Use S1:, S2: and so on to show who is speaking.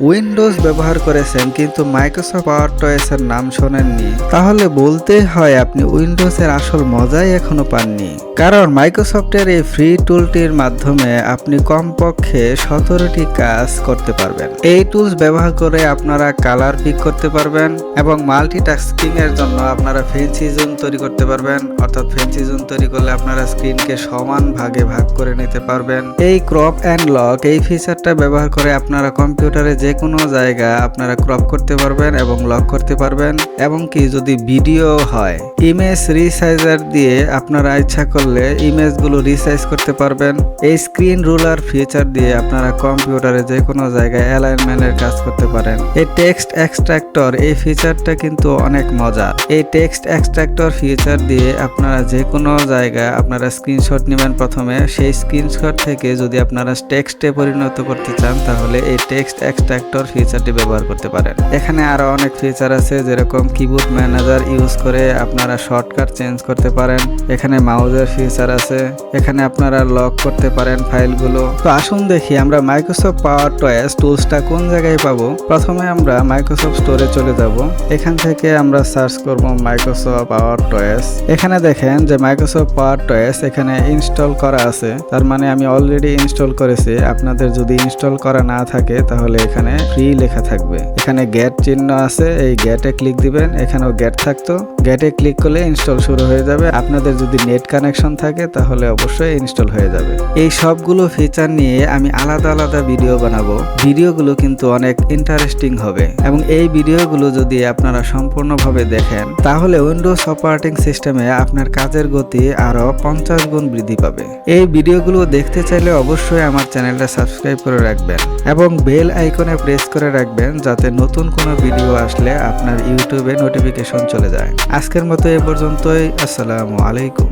S1: Windows ব্যবহার করেছেন, কিন্তু মাইক্রোসফট পাওয়ার টয়েসের নাম শোনেননি। তাহলে বলতেই হয় আপনি উইন্ডোজের আসল মজাই এখনও পাননি। কারণ মাইক্রোসফটের এই ফ্রি টুলটির মাধ্যমে আপনি কমপক্ষে সতেরোটি কাজ করতে পারবেন। এই টুলস ব্যবহার করে আপনারা কালার পিক করতে পারবেন এবং মাল্টি মাল্টিটাস্কিং এর জন্য আপনারা ফেন্সি জোন তৈরি করতে পারবেন, অর্থাৎ ফেন্সি জোন তৈরি করলে আপনারা স্ক্রিনকে সমান ভাগে ভাগ করে নিতে পারবেন। এই ক্রপ অ্যান্ড লক এই ফিচারটা ব্যবহার করে আপনারা কম্পিউটারে কোনো জায়গা আপনারা ক্রপ করতে পারবেন এবং লক করতে পারবেন, এবং কি যদি ভিডিও হয় ইমেজ রিসাইজার দিয়ে আপনারা ইচ্ছা করলে ইমেজগুলো রিসাইজ করতে পারবেন। এই স্ক্রিন রুলার ফিচার দিয়ে আপনারা কম্পিউটারে যে কোনো জায়গায় অ্যালাইনমেন্টের কাজ করতে পারেন। এই টেক্সট এক্সট্রাক্টর এই ফিচারটা কিন্তু অনেক মজা এই টেক্সট এক্সট্রাক্টর ফিচার দিয়ে আপনারা যে কোনো জায়গায় আপনারা স্ক্রিনশট নেবেন প্রথমে। সেই স্ক্রিনশট থেকে যদি আপনারা টেক্সটে পরিণত করতে চান, তাহলে এই টেক্সট এক্সট্রাক্টর ফিচারটি ব্যবহার করতে পারেন। এখানে আরও অনেক ফিচার আছে, যেরকম কিবোর্ড ম্যানেজার ইউজ করে আপনারা শর্টকাট চেঞ্জ করতে পারেন। এখানে মাউজের ফিচার আছে, এখানে আপনারা লক করতে পারেন ফাইলগুলো। তো আসুন দেখি আমরা মাইক্রোসফট পাওয়ার টয়েস টুলসটা কোন জায়গায় পাবো? প্রথমে আমরা মাইক্রোসফট স্টোরে চলে যাব। এখান থেকে আমরা সার্চ করব মাইক্রোসফট পাওয়ার টয়েস এখানে দেখেন যে মাইক্রোসফট পাওয়ার টয়েস এখানে ইনস্টল করা আছে। তার মানে আমি অলরেডি ইনস্টল করেছি। আপনাদের যদি ইনস্টল করা না থাকে, তাহলে এখানে ফ্রি লেখা থাকবে। এখানে গেট চিহ্ন আছে, এই গেটে ক্লিক দিবেন। এখানেও গেট থাকতো। গেটে ক্লিক করলে ইনস্টল শুরু হয়ে যাবে। আপনাদের যদি নেট কানেকশন থাকে, তাহলে অবশ্যই ইনস্টল হয়ে যাবে। এই সবগুলো ফিচার নিয়ে আমি আলাদা আলাদা ভিডিও বানাবো। ভিডিওগুলো কিন্তু অনেক ইন্টারেস্টিং হবে। এবং এই ভিডিওগুলো যদি আপনারা সম্পূর্ণভাবে দেখেন, তাহলে উইন্ডোজ অপারেটিং সিস্টেমে আপনার কাজের গতি আরও পঞ্চাশ গুণ বৃদ্ধি পাবে। এই ভিডিওগুলো দেখতে চাইলে অবশ্যই আমার চ্যানেলটা সাবস্ক্রাইব করে রাখবেন। এবং বেল আইকনে প্রেস করে রাখবেন যাতে নতুন কোনো ভিডিও আসলে আপনার ইউটিউবে নোটিফিকেশন চলে যায়। আজকের মতো এ পর্যন্তই। আসসালামু আলাইকুম।